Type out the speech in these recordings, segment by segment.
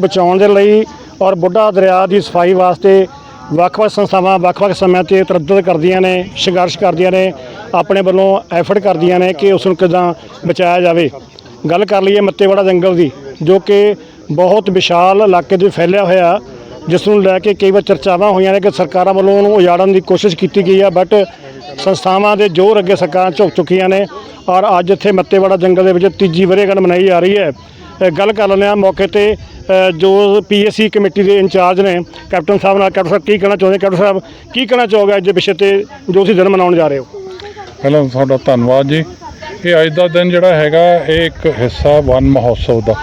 ਬਚਾਉਣ ਦੇ ਲਈ ਔਰ ਬੁੱਢਾ ਦਰਿਆ ਦੀ ਸਫ਼ਾਈ ਵਾਸਤੇ ਵੱਖ-ਵੱਖ ਸੰਸਥਾਵਾਂ, ਵੱਖ-ਵੱਖ ਸਮਿਆਂ ਤੇ ਤਰੱਦਦ ਕਰਦੀਆਂ ਨੇ, ਸੰਘਰਸ਼ ਕਰਦੀਆਂ ਨੇ, ਆਪਣੇ ਵੱਲੋਂ ਐਫਰਟ ਕਰਦੀਆਂ ਨੇ ਕਿ ਉਸ ਨੂੰ ਕਿੱਦਾਂ ਬਚਾਇਆ ਜਾਵੇ। ਗੱਲ ਕਰ ਲਈਏ ਮੱਤੇਵਾੜਾ ਜੰਗਲ ਦੀ, ਜੋ ਕਿ ਬਹੁਤ ਵਿਸ਼ਾਲ ਇਲਾਕੇ ਦੇ ਫੈਲਿਆ ਹੋਇਆ ਜਿਸ ਨੂੰ ਲੈ ਕੇ ਕਈ ਵਾਰ ਚਰਚਾਵਾਂ ਹੋਈਆਂ ਨੇ ਕਿ ਸਰਕਾਰਾਂ ਵੱਲੋਂ ਉਹਨੂੰ ਉਜਾੜਨ ਦੀ ਕੋਸ਼ਿਸ਼ ਕੀਤੀ ਗਈ ਆ ਬਟ ਸੰਸਥਾਵਾਂ ਦੇ ਜ਼ੋਰ ਅੱਗੇ ਸਰਕਾਰਾਂ ਝੁਕ ਚੁੱਕੀਆਂ ਨੇ ਔਰ ਅੱਜ ਇੱਥੇ ਮੱਤੇਵਾੜਾ ਜੰਗਲ ਦੇ ਵਿੱਚ ਤੀਜੀ ਵਰ੍ਹੇਗੰਢ ਮਨਾਈ ਜਾ ਰਹੀ ਹੈ। ਗੱਲ ਕਰ ਲੈਂਦੇ ਹਾਂ ਮੌਕੇ ਤੇ ਜੋ ਪੀਐਸਸੀ ਕਮੇਟੀ ਦੇ ਇੰਚਾਰਜ ਨੇ, ਕੈਪਟਨ ਸਾਹਿਬ ਨਾਲ, ਕੈਪਟਨ ਸਾਹਿਬ ਕੀ ਕਹਿਣਾ ਚਾਹੁੰਦੇ? ਕੈਪਟਨ ਸਾਹਿਬ, ਕੀ ਕਹਿਣਾ ਚਾਹੋਗੇ ਅੱਜ ਦੇ ਵਿਸ਼ੇ ਤੇ ਜੋ ਤੁਸੀਂ ਦਿਨ ਮਨਾਉਣ ਜਾ ਰਹੇ ਹੋ? ਪਹਿਲਾਂ ਤੁਹਾਡਾ ਧੰਨਵਾਦ ਜੀ। ਇਹ ਅੱਜ ਦਾ ਦਿਨ ਜਿਹੜਾ ਹੈਗਾ, ਇਹ ਇੱਕ ਹਿੱਸਾ ਵਨ ਮਹੋਤਸਵ ਦਾ।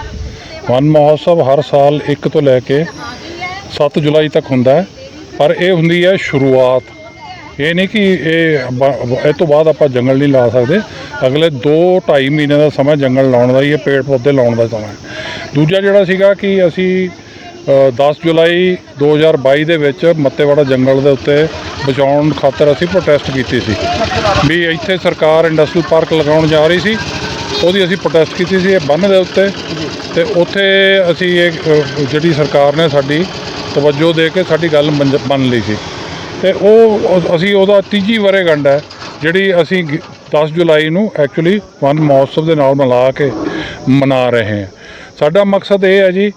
ਵਨ ਮਹੋਤਸਵ ਹਰ ਸਾਲ 1 ਤੋਂ ਲੈ ਕੇ 7 ਜੁਲਾਈ ਤੱਕ ਹੁੰਦਾ ਹੈ। ਪਰ ਇਹ ਹੁੰਦੀ ਹੈ ਸ਼ੁਰੂਆਤ। ਇਹ ਨਹੀਂ ਕਿ ਇਹ ਬ- ਇਹ ਤੋਂ ਬਾਅਦ ਆਪਾਂ ਜੰਗਲ ਨਹੀਂ ਲਾ ਸਕਦੇ। ਅਗਲੇ 2 2.5 ਮਹੀਨੇ ਦਾ ਸਮਾਂ ਜੰਗਲ ਲਾਉਣ ਦਾ ਹੀ ਹੈ ਪੇੜ ਪੌਦੇ ਲਾਉਣ ਦਾ ਸਮਾਂ ਦੂਜਾ ਜਿਹੜਾ ਸੀਗਾ ਕਿ ਅਸੀਂ ਅ, 10 ਜੁਲਾਈ 2022 ਦੇ ਵਿੱਚ ਮੱਤੇਵਾੜਾ ਜੰਗਲ ਦੇ ਉੱਤੇ ਬਚਾਉਣ ਖਾਤਰ ਅਸੀਂ ਪ੍ਰੋਟੈਸਟ ਕੀਤੀ ਸੀ। ਵੀ ਇੱਥੇ ਸਰਕਾਰ ਇੰਡਸਟਰੀਅਲ ਪਾਰਕ ਲਗਾਉਣ ਜਾ ਰਹੀ ਸੀ ਉਹਦੀ ਅਸੀਂ ਪ੍ਰੋਟੈਸਟ ਕੀਤੀ ਸੀ ਇਹ ਬੰਨ ਦੇ ਉੱਤੇ। ਤੇ ਉੱਥੇ ਅਸੀਂ ਇਹ ਜਿਹੜੀ ਸਰਕਾਰ ਨੇ ਸਾਡੀ ਤਵੱਜੋ ਦੇ ਕੇ ਸਾਡੀ ਗੱਲ ਮੰਨ- ਮੰਨ ਲਈ ਸੀ। ਤੇ ਉਹ ਅਸੀਂ ਉਹਦਾ ਤੀਜੀ ਵਰ੍ਹੇਗੰਢ ਹੈ ਜਿਹੜੀ ਅਸੀਂ ਗ- 10 ਜੁਲਾਈ ਨੂੰ ਐਕਚੁਅਲੀ ਵਨ ਮਹੋਤਸਵ ਦੇ ਨਾਲ ਮਿਲਾ ਕੇ ਮਨਾ ਰਹੇ ਹਾਂ। ਸਾਡਾ ਮਕਸਦ ਇਹ ਹੈ ਜੀ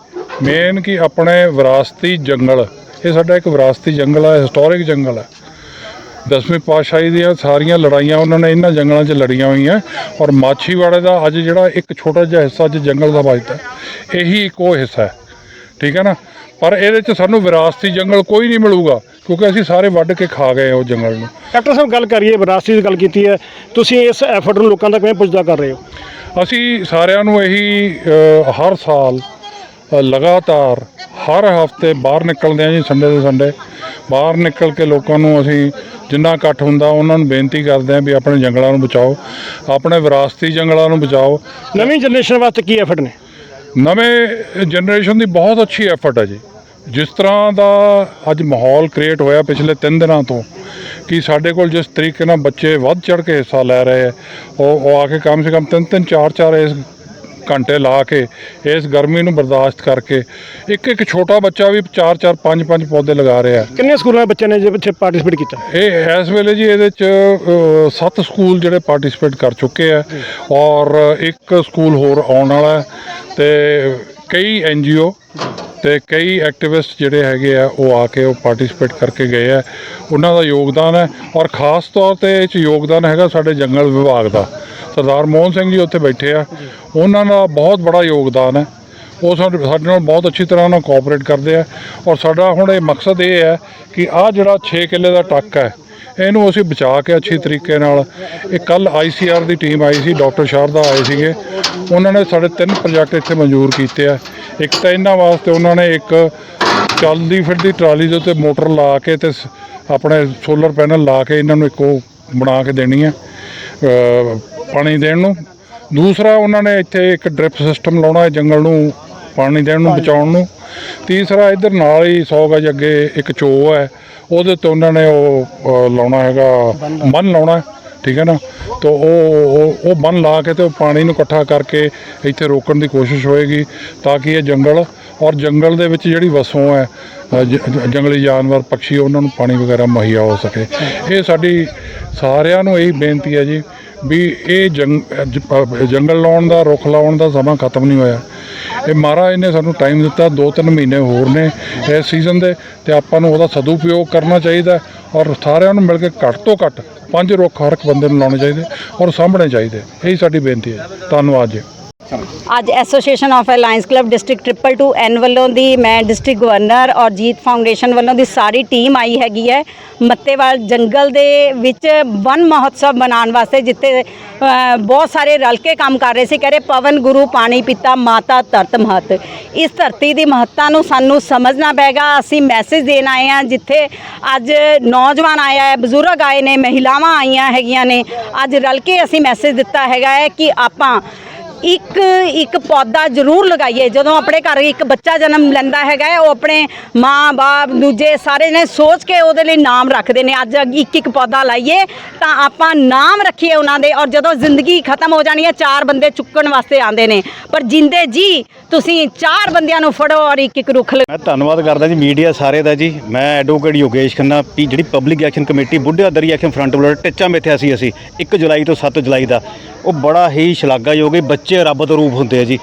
ਮੇਨ ਕਿ ਆਪਣੇ ਵਿਰਾਸਤੀ ਜੰਗਲ, ਇਹ ਸਾਡਾ ਇੱਕ ਵਿਰਾਸਤੀ ਜੰਗਲ ਹੈ ਹਿਸਟੋਰਿਕ ਜੰਗਲ ਹੈ। ਦਸਵੀਂ ਪਾਤਸ਼ਾਹੀ ਦੀਆਂ ਸਾਰੀਆਂ ਲੜਾਈਆਂ, ਉਹਨਾਂ ਨੇ ਇਹਨਾਂ ਜੰਗਲਾਂ 'ਚ ਲੜੀਆਂ ਹੋਈਆਂ ਔਰ ਮਾਛੀਵਾੜੇ ਦਾ ਅੱਜ ਜਿਹੜਾ ਇੱਕ ਛੋਟਾ ਜਿਹਾ ਹਿੱਸਾ ਅੱਜ ਜੰਗਲ ਦਾ ਬਚਦਾ ਇਹੀ ਇੱਕ ਉਹ ਹਿੱਸਾ ਹੈ, ਠੀਕ ਹੈ ਨਾ? ਪਰ ਇਹਦੇ 'ਚ ਸਾਨੂੰ ਵਿਰਾਸਤੀ ਜੰਗਲ ਕੋਈ ਨਹੀਂ ਮਿਲੂਗਾ, ਕਿਉਂਕਿ ਅਸੀਂ ਸਾਰੇ ਵੱਢ ਕੇ ਖਾ ਗਏ ਉਹ ਜੰਗਲ ਨੂੰ। ਡਾਕਟਰ ਸਾਹਿਬ, ਗੱਲ ਕਰੀਏ, ਵਿਰਾਸਤੀ ਦੀ ਗੱਲ ਕੀਤੀ ਹੈ, ਤੁਸੀਂ ਇਸ ਐਫਰਟ ਨੂੰ ਲੋਕਾਂ ਤੱਕ ਕਿਵੇਂ ਪੁੱਜਦਾ ਕਰ ਰਹੇ ਹੋ? ਅਸੀਂ ਸਾਰਿਆਂ ਨੂੰ ਇਹੀ ਹਰ ਸਾਲ ਲਗਾਤਾਰ ਹਰ ਹਫ਼ਤੇ ਬਾਹਰ ਨਿਕਲਦੇ ਹਾਂ ਜੀ ਸੰਡੇ ਦੇ ਸੰਡੇ ਬਾਹਰ ਨਿਕਲ ਕੇ ਲੋਕਾਂ ਨੂੰ ਅਸੀਂ ਜਿੰਨਾ ਇਕੱਠ ਹੁੰਦਾ ਉਹਨਾਂ ਨੂੰ ਬੇਨਤੀ ਕਰਦੇ ਹਾਂ ਵੀ ਆਪਣੇ ਜੰਗਲਾਂ ਨੂੰ ਬਚਾਓ ਆਪਣੇ ਵਿਰਾਸਤੀ ਜੰਗਲਾਂ ਨੂੰ ਬਚਾਓ। ਨਵੀਂ ਜਨਰੇਸ਼ਨ ਵਾਸਤੇ ਕੀ ਐਫਰਟ ਨੇ? ਨਵੇਂ ਜਨਰੇਸ਼ਨ ਦੀ ਬਹੁਤ ਅੱਛੀ ਐਫਰਟ ਹੈ ਜੀ। ਜਿਸ ਤਰ੍ਹਾਂ ਦਾ ਅੱਜ ਮਾਹੌਲ ਕ੍ਰੀਏਟ ਹੋਇਆ ਪਿਛਲੇ 3 ਦਿਨਾਂ ਤੋਂ ਕਿ ਸਾਡੇ ਕੋਲ ਜਿਸ ਤਰੀਕੇ ਨਾਲ ਬੱਚੇ ਵੱਧ ਚੜ ਕੇ ਹਿੱਸਾ ਲੈ ਰਹੇ ਹੈ ਉਹ ਉਹ ਆ ਕੇ ਕਮ ਸੇ ਕਮ 3-3 4-4 ਇਸ ਘੰਟੇ ਲਾ ਕੇ ਇਸ ਗਰਮੀ ਨੂੰ ਬਰਦਾਸ਼ਤ ਕਰਕੇ ਇੱਕ ਇੱਕ ਛੋਟਾ ਬੱਚਾ ਵੀ 4-4 5-5 ਪੌਦੇ ਲਗਾ ਰਿਹਾ। ਕਿੰਨੇ ਸਕੂਲਾਂ ਦੇ ਬੱਚੇ ਨੇ ਜਿਹਦੇ ਵਿੱਚ ਪਾਰਟਿਸਿਪੇਟ ਕੀਤਾ? ਇਹ ਇਸ ਵੇਲੇ ਜੀ ਇਹਦੇ ਚ ਸੱਤ ਸਕੂਲ ਜਿਹੜੇ ਪਾਰਟਿਸਿਪੇਟ ਕਰ ਚੁੱਕੇ ਆ ਔਰ ਇੱਕ ਸਕੂਲ ਹੋਰ ਆਉਣ ਵਾਲਾ ਤੇ ਕਈ ਐਨਜੀਓ ਤੇ ਕਈ ਐਕਟਿਵਿਸਟ ਜਿਹੜੇ ਹੈਗੇ ਆ, ਉਹ ਆ ਕੇ ਉਹ ਪਾਰਟਿਸਿਪੇਟ ਕਰਕੇ ਗਏ ਆ। ਉਹਨਾਂ ਦਾ ਯੋਗਦਾਨ ਹੈ ਔਰ ਖਾਸ ਤੌਰ ਤੇ ਇਹ ਚ ਯੋਗਦਾਨ ਹੈਗਾ ਸਾਡੇ ਜੰਗਲ ਵਿਭਾਗ ਦਾ। ਸਰਦਾਰ ਮੋਹਨ ਸਿੰਘ ਜੀ ਉੱਥੇ ਬੈਠੇ ਆ। ਉਹਨਾਂ ਦਾ ਬਹੁਤ ਬੜਾ ਯੋਗਦਾਨ ਹੈ। ਉਹ ਸਾਡੇ ਸਾਡੇ ਨਾਲ ਬਹੁਤ ਅੱਛੀ ਤਰ੍ਹਾਂ ਨਾਲ ਕੋਆਪਰੇਟ ਕਰਦੇ ਆ। ਔਰ ਸਾਡਾ ਹੁਣ ਇਹ ਮਕਸਦ ਇਹ ਹੈ ਕਿ ਆਹ ਜਿਹੜਾ 6 ਕਿੱਲੇ ਦਾ ਟੱਕ ਹੈ, ਇਹਨੂੰ ਅਸੀਂ ਬਚਾ ਕੇ ਅੱਛੇ ਤਰੀਕੇ ਨਾਲ ਇਹ ਕੱਲ ਆਈਸੀਆਰ ਦੀ ਟੀਮ ਆਈ ਸੀ, ਡਾਕਟਰ ਸ਼ਾਰਦਾ ਆਏ ਸੀਗੇ। ਉਹਨਾਂ ਨੇ ਸਾਡੇ ਤਿੰਨ ਪ੍ਰੋਜੈਕਟ ਇੱਥੇ ਮਨਜ਼ੂਰ ਕੀਤੇ ਆ। ਇੱਕ ਤਾਂ ਇਹਨਾਂ ਵਾਸਤੇ ਉਹਨਾਂ ਨੇ ਇੱਕ ਚੱਲਦੀ ਫਿਰਦੀ ਟਰਾਲੀ ਦੇ ਉੱਤੇ ਮੋਟਰ ਲਾ ਕੇ ਤੇ ਸ- ਆਪਣੇ ਸੋਲਰ ਪੈਨਲ ਲਾ ਕੇ ਇਹਨਾਂ ਨੂੰ ਇੱਕ ਉਹ ਬਣਾ ਕੇ ਦੇਣੀ ਹੈ ਅ, ਪਾਣੀ ਦੇਣ ਨੂੰ। ਦੂਸਰਾ ਉਹਨਾਂ ਨੇ ਇੱਥੇ ਇੱਕ ਡ੍ਰਿਪ ਸਿਸਟਮ ਲਾਉਣਾ ਹੈ ਜੰਗਲ ਨੂੰ ਪਾਣੀ ਦੇਣ ਨੂੰ ਬਚਾਉਣ ਨੂੰ। ਤੀਸਰਾ ਇੱਧਰ ਨਾਲ ਹੀ 100 ਗਜ ਅੱਗੇ ਇੱਕ ਚੋ ਹੈ ਉਹਦੇ ਤੇ ਉਹਨਾਂ ਨੇ ਉਹ ਅ, ਲਾਉਣਾ ਹੈਗਾ ਬੰਨ ਲਾਉਣਾ। ਹੈ, ਠੀਕ ਹੈ ਨਾ? ਤਾਂ ਉਹ, ਉਹ- ਉਹ ਬੰਨ ਲਾ ਕੇ ਤੇ ਉਹ ਪਾਣੀ ਨੂੰ ਇਕੱਠਾ ਕਰਕੇ ਇੱਥੇ ਰੋਕਣ ਦੀ ਕੋਸ਼ਿਸ਼ ਹੋਏਗੀ ਤਾਂ ਕਿ ਇਹ ਜੰਗਲ ਔਰ ਜੰਗਲ ਦੇ ਵਿੱਚ ਜਿਹੜੀ ਵਸੋਂ ਹੈ ਜੰਗਲੀ ਜਾਨਵਰ, ਪੰਛੀ, ਉਹਨਾਂ ਨੂੰ ਪਾਣੀ ਵਗੈਰਾ ਮੁਹੱਈਆ ਹੋ ਸਕੇ। ਇਹ ਸਾਡੀ ਸਾਰਿਆਂ ਨੂੰ ਇਹੀ ਬੇਨਤੀ ਹੈ ਜੀ ਵੀ ਇਹ ਜੰਗ ਜੰਗਲ ਲਾਉਣ ਦਾ, ਰੁੱਖ ਲਾਉਣ ਦਾ ਸਮਾਂ ਖਤਮ ਨਹੀਂ ਹੋਇਆ। ਇਹ ਮਹਾਰਾਜ ਨੇ ਸਾਨੂੰ ਟਾਈਮ ਦਿੱਤਾ 2-3 ਮਹੀਨੇ ਹੋਰ ਨੇ ਇਸ ਸੀਜ਼ਨ ਦੇ ਤੇ ਆਪਾਂ ਨੂੰ ਉਹਦਾ ਸਦੂਪਯੋਗ ਕਰਨਾ ਚਾਹੀਦਾ ਔਰ ਸਾਰਿਆਂ ਨੂੰ ਮਿਲ ਕੇ ਘੱਟ ਤੋਂ ਘੱਟ ਪੰਜ ਰੁੱਖ ਹਰ ਇੱਕ ਬੰਦੇ ਨੂੰ ਲਾਉਣੇ ਚਾਹੀਦੇ ਔਰ ਸਾਂਭਣੇ ਚਾਹੀਦੇ। ਇਹੀ ਸਾਡੀ ਬੇਨਤੀ ਹੈ। ਧੰਨਵਾਦ ਜੀ। ਅੱਜ association of alliance club district triple two N ਵੱਲੋਂ ਦੀ ਮੈਂ ਡਿਸਟ੍ਰਿਕਟ ਗਵਰਨਰ ਔਰ ਜੀਤ ਫਾਊਂਡੇਸ਼ਨ ਵੱਲੋਂ ਦੀ ਸਾਰੀ ਟੀਮ ਆਈ ਹੈਗੀ ਹੈ। ਮੱਤੇਵਾਲ ਜੰਗਲ ਦੇ ਵਿੱਚ ਵਨ ਮਹੋਤਸਵ ਮਨਾਉਣ ਵਾਸਤੇ ਜਿੱਥੇ ਬਹੁਤ ਸਾਰੇ ਰਲ ਕੇ ਕੰਮ ਕਰ ਰਹੇ ਸੀ। ਕਹ ਰਹੇ ਪਵਨ, ਗੁਰੂ, ਪਾਣੀ, ਪਿਤਾ, ਮਾਤਾ, ਧਰਤ, ਮਹਤ। ਇਸ ਧਰਤੀ ਦੀ ਮਹੱਤਤਾ ਨੂੰ ਸਾਨੂੰ ਸਮਝਣਾ ਪਏਗਾ। ਅਸੀਂ ਮੈਸੇਜ ਦੇਣ ਆਏ ਹਾਂ ਜਿੱਥੇ ਅੱਜ ਨੌਜਵਾਨ ਆਇਆ ਹੈ, ਬਜ਼ੁਰਗ ਆਏ ਨੇ, ਮਹਿਲਾਵਾਂ ਆਈਆਂ ਹੈਗੀਆਂ ਨੇ। ਅੱਜ ਰਲ ਕੇ ਅਸੀਂ ਮੈਸੇਜ ਦਿੱਤਾ ਹੈਗਾ ਹੈ ਕਿ ਆਪਾਂ ਇੱਕ ਇੱਕ ਪੌਦਾ ਜ਼ਰੂਰ ਲਗਾਈਏ। ਜਦੋਂ ਆਪਣੇ ਘਰ ਇੱਕ ਬੱਚਾ ਜਨਮ ਲੈਂਦਾ ਹੈਗਾ ਉਹ ਆਪਣੇ ਮਾਂ, ਬਾਪ, ਦੂਜੇ ਸਾਰੇ ਨੇ ਸੋਚ ਕੇ ਉਹਦੇ ਲਈ ਨਾਮ ਰੱਖਦੇ ਨੇ। ਅੱਜ ਇੱਕ ਇੱਕ ਪੌਦਾ ਲਾਈਏ, ਤਾਂ ਆਪਾਂ ਨਾਮ ਰੱਖੀਏ ਉਹਨਾਂ ਦੇ ਔਰ ਜਦੋਂ ਜ਼ਿੰਦਗੀ ਖਤਮ ਹੋ ਜਾਣੀ ਹੈ, ਚਾਰ ਬੰਦੇ ਚੁੱਕਣ ਵਾਸਤੇ ਆਉਂਦੇ ਨੇ। ਪਰ ਜਿੰਦੇ ਜੀ, ਤੁਸੀਂ ਚਾਰ ਬੰਦਿਆਂ ਨੂੰ ਫੜੋ ਔਰ ਇੱਕ ਇੱਕ ਰੁੱਖ ਲਗਾਓ। ਮੈਂ ਧੰਨਵਾਦ ਕਰਦਾ ਜੀ ਮੀਡੀਆ ਸਾਰੇ ਦਾ ਜੀ। ਮੈਂ ਐਡਵੋਕੇਟ ਯੋਗੇਸ਼ ਖੰਨਾ, ਪੀ ਜਿਹੜੀ ਪਬਲਿਕ ਐਕਸ਼ਨ ਕਮੇਟੀ ਬੁੱਢਾ ਦਰੀ ਐਕਸ਼ਨ ਫਰੰਟ ਵੱਲੋਂ ਟਿੱਚਾ ਮਿੱਥਿਆ ਸੀ ਅਸੀਂ 1 ਜੁਲਾਈ ਤੋਂ 7 ਜੁਲਾਈ ਦਾ। ਉਹ ਬੜਾ ਹੀ ਸ਼ਲਾਘਾਯੋਗ ਹੈ, ਬੱਚੇ ਰੱਬ ਦਾ ਰੂਪ ਹੁੰਦੇ ਆ ਜੀ।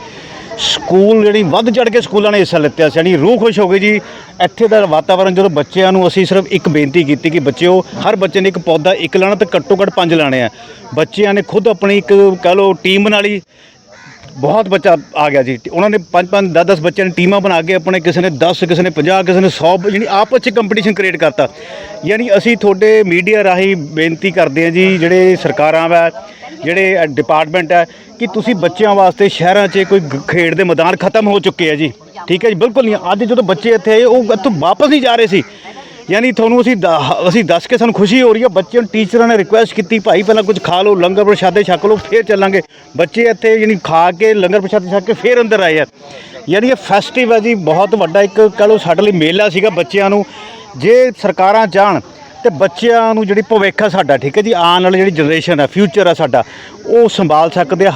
ਸਕੂਲ ਜਿਹੜੀ ਵੱਧ ਚੜ ਕੇ ਸਕੂਲਾਂ ਨੇ ਹਿੱਸਾ ਲਿੱਤਾ ਸੀ ਯਾਨੀ ਰੂਹ ਖੁਸ਼ ਹੋ ਗਈ ਜੀ। ਇੱਥੇ ਦਾ ਵਾਤਾਵਰਣ ਜਦੋਂ ਬੱਚਿਆਂ ਨੂੰ ਅਸੀਂ ਸਿਰਫ ਇੱਕ ਬੇਨਤੀ ਕੀਤੀ ਕਿ ਬੱਚਿਓ, ਹਰ ਬੱਚੇ ਨੇ ਇੱਕ ਪੌਦਾ ਇੱਕ ਲਾਣਾ ਤੇ ਘੱਟੋ ਘੱਟ ਪੰਜ ਲਾਣੇ ਆ। ਬੱਚਿਆਂ ਨੇ ਖੁਦ ਆਪਣੀ ਇੱਕ ਕਹ ਲਓ ਟੀਮ ਬਣਾ ਲਈ ਬਹੁਤ ਬੱਚਾ ਆ ਗਿਆ ਜੀ। ਉਹਨਾਂ ਨੇ ਪੰਜ ਪੰਜ 10 10 ਬੱਚਿਆਂ ਨੇ ਟੀਮਾਂ ਬਣਾ ਕੇ ਆਪਣੇ ਕਿਸੇ ਨੇ 10 ਕਿਸੇ ਨੇ 50 ਕਿਸੇ ਨੇ 100 ਯਾਨੀ ਆਪਸ ਵਿੱਚ ਕੰਪੀਟੀਸ਼ਨ ਕ੍ਰੀਏਟ ਕਰਤਾ। ਯਾਨੀ ਅਸੀਂ ਤੁਹਾਡੇ ਮੀਡੀਆ ਰਾਹੀਂ ਬੇਨਤੀ ਕਰਦੇ ਹਾਂ ਜੀ, ਜਿਹੜੇ ਸਰਕਾਰਾਂ ਵਾ, ਜਿਹੜੇ ਡਿਪਾਰਟਮੈਂਟ ਹੈ ਕਿ ਤੁਸੀਂ ਬੱਚਿਆਂ ਵਾਸਤੇ ਸ਼ਹਿਰਾਂ 'ਚ ਕੋਈ ਖੇਡ ਦੇ ਮੈਦਾਨ ਖਤਮ ਹੋ ਚੁੱਕੇ ਆ ਜੀ। ਠੀਕ ਹੈ ਜੀ, ਬਿਲਕੁਲ ਨਹੀਂ। ਅੱਜ ਜਦੋਂ ਬੱਚੇ ਇੱਥੇ ਆਏ, ਉਹ ਇੱਥੋਂ ਵਾਪਸ ਨਹੀਂ ਜਾ ਰਹੇ ਸੀ। ਯਾਨੀ ਤੁਹਾਨੂੰ ਅਸੀਂ ਦ- ਅਸੀਂ ਦੱਸ ਕੇ ਸਾਨੂੰ ਖੁਸ਼ੀ ਹੋ ਰਹੀ ਹੈ। ਬੱਚਿਆਂ ਨੂੰ ਟੀਚਰਾਂ ਨੇ ਰਿਕੁਐਸਟ ਕੀਤੀ, ਭਾਈ ਪਹਿਲਾਂ ਕੁਝ ਖਾ ਲਓ, ਲੰਗਰ ਪ੍ਰਸ਼ਾਦੇ ਛਕ ਲਓ, ਫੇਰ ਚੱਲਾਂਗੇ। ਬੱਚੇ ਇੱਥੇ ਯਾਨੀ ਖਾ ਕੇ, ਲੰਗਰ ਪ੍ਰਸ਼ਾਦੇ ਛਕ ਕੇ ਫੇਰ ਅੰਦਰ ਆਏ ਆ। ਯਾਨੀ ਇਹ ਫੈਸਟੀਵਲ ਹੈ ਜੀ, ਬਹੁਤ ਵੱਡਾ ਇੱਕ ਕਹ ਲਓ ਸਾਡੇ ਲਈ ਮੇਲਾ ਸੀਗਾ ਬੱਚਿਆਂ ਨੂੰ। ਜੇ ਸਰਕਾਰਾਂ ਚਾਹਣ ਤੇ ਬੱਚਿਆਂ ਨੂੰ ਜਿਹੜੀ ਭਵਿੱਖ ਆ ਸਾਡਾ, ਠੀਕ ਹੈ ਜੀ, ਆਉਣ ਵਾਲੀ ਜਿਹੜੀ ਜਨਰੇਸ਼ਨ ਹੈ ਫਿਊਚਰ ਆ ਸਾਡਾ, ਉਹ ਸੰਭਾਲ ਸਕਦੇ ਆ।